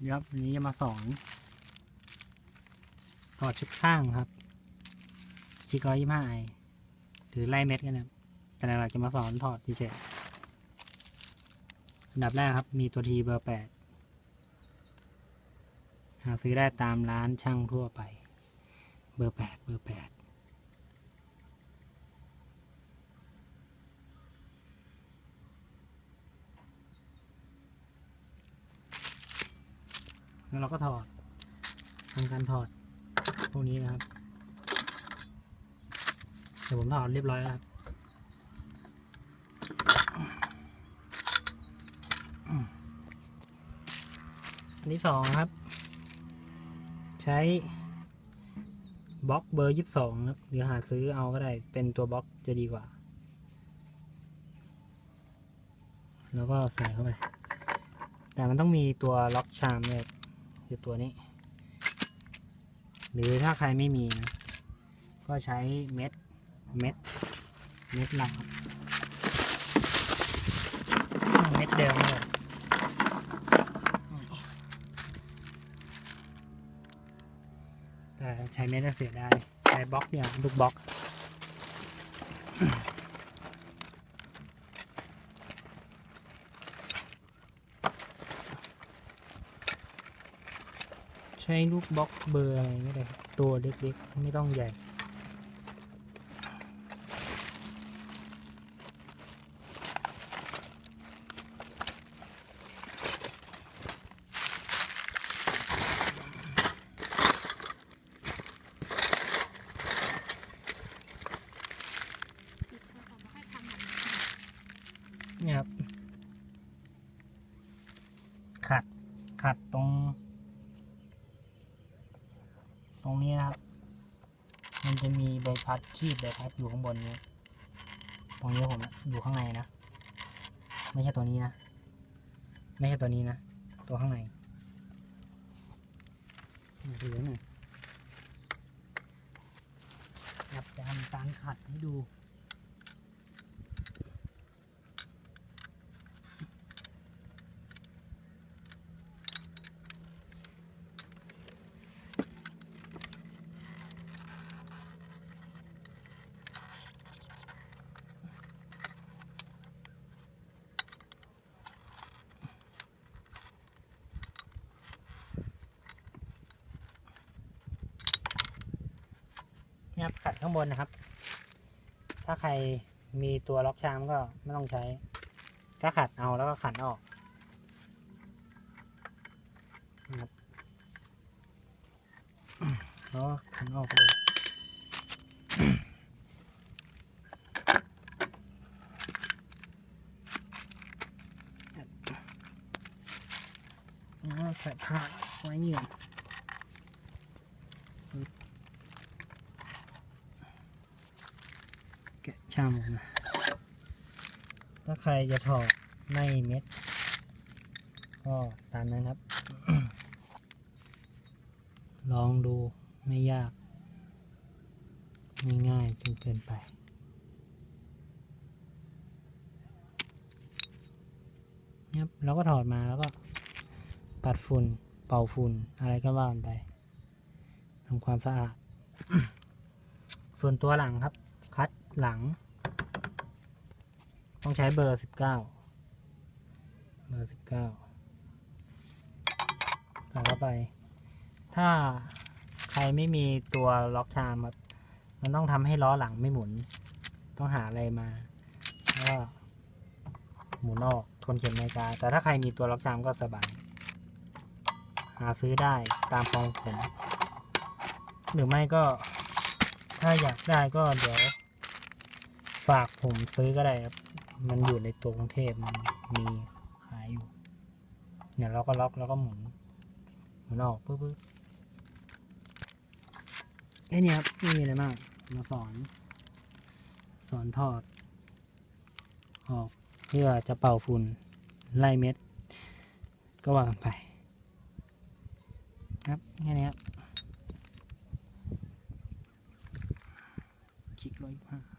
เดี๋ยวครับวันนี้จะมาสอนถอดชุดข้างครับชิกร้อยยี่ห้าไอหรือไล่เม็ดกันนะแต่หลักจะมาสอนถอดทีเฉยๆอันดับแรกครับ มีตัวทีเบอร์แปดหาซื้อได้ตามร้านช่างทั่วไป เบอร์แปดเบอร์แปด แล้วเราก็ถอดทำการถอดพวกนี้นะครับ เดี๋ยวผมถอดเรียบร้อยแล้วครับอันที่สองครับ ใช้บล็อกเบอร์ยี่สิบสองครับหรือหาซื้อเอาก็ได้ เป็นตัวบล็อกจะดีกว่า แล้วก็ใส่เข้าไป แต่มันต้องมีตัวล็อกชามเนี่ย คือตัวนี้ หรือถ้าใครไม่มีนะก็ใช้เม็ดเม็ดเม็ดหลักเม็ดเดิมเลยแต่ใช้เม็ดก็เสียได้ใช้บล็อกเนี่ยลูกบล็อก ใช้ลูกบล็อกเบอร์อะไรก็ได้ครับตัวเล็กๆ ไม่ต้องใหญ่เนี่ยครับขัดขัดตรง ตรงนี้นะครับ มันจะมีใบพัดคีบใบพัดอยู่ข้างบนนี้ ตรงนี้ผมอะอยู่ข้างในนะ ไม่ใช่ตัวนี้นะ ไม่ใช่ตัวนี้นะ ตัวข้างในเหลือหน่อยครับจะทำการขัดให้ดู ครับ ขัดข้างบนนะครับ ถ้าใครมีตัวล็อกชามก็ไม่ต้องใช้ ก็ขัดเอาแล้วก็ขันออกนะครับแล้วก็ขันออกเลยแล้วใส่ผ้าไว้เหนี่อย แกะ ชามออกมาถ้าใครจะถอดไม่เม็ด ก็ตามนั้นครับ ลองดูไม่ยากไม่ง่ายจนเกินไป ครับเราก็ถอดมาแล้วก็ ปัดฝุ่น เป่าฝุ่น อะไรก็ว่ากันไปทำความสะอาด ส่วนตัวหลังครับคัด หลัง ต้องใช้เบอร์สิบเก้าเบอร์สิบเก้าใส่เข้าไป ถ้าใครไม่มีตัวล็อกชามครับมันต้องทำให้ล้อหลังไม่หมุน ต้องหาอะไรมาแล้วก็หมุนออกทนเข็มนาฬิกา แต่ถ้าใครมีตัวล็อกชามก็สบาย หาซื้อได้ตามฟองผม หรือไม่ก็ ถ้าอยากได้ก็เดี๋ยว ฝากผมซื้อก็ได้ครับ มันอยู่ในตัวกรุงเทพมันมีขายอยู่ เนี่ยเราก็ล็อกแล้วก็หมุนหมุนออกปึ๊บปึ๊แค่นี้ครับไม่มีอะไรมาก มาสอน สอนถอด ออกเพื่อจะเป่าฝุ่นไล่เม็ด ก็วางไป ครับแค่นี้ครับคลิกร้อยห้า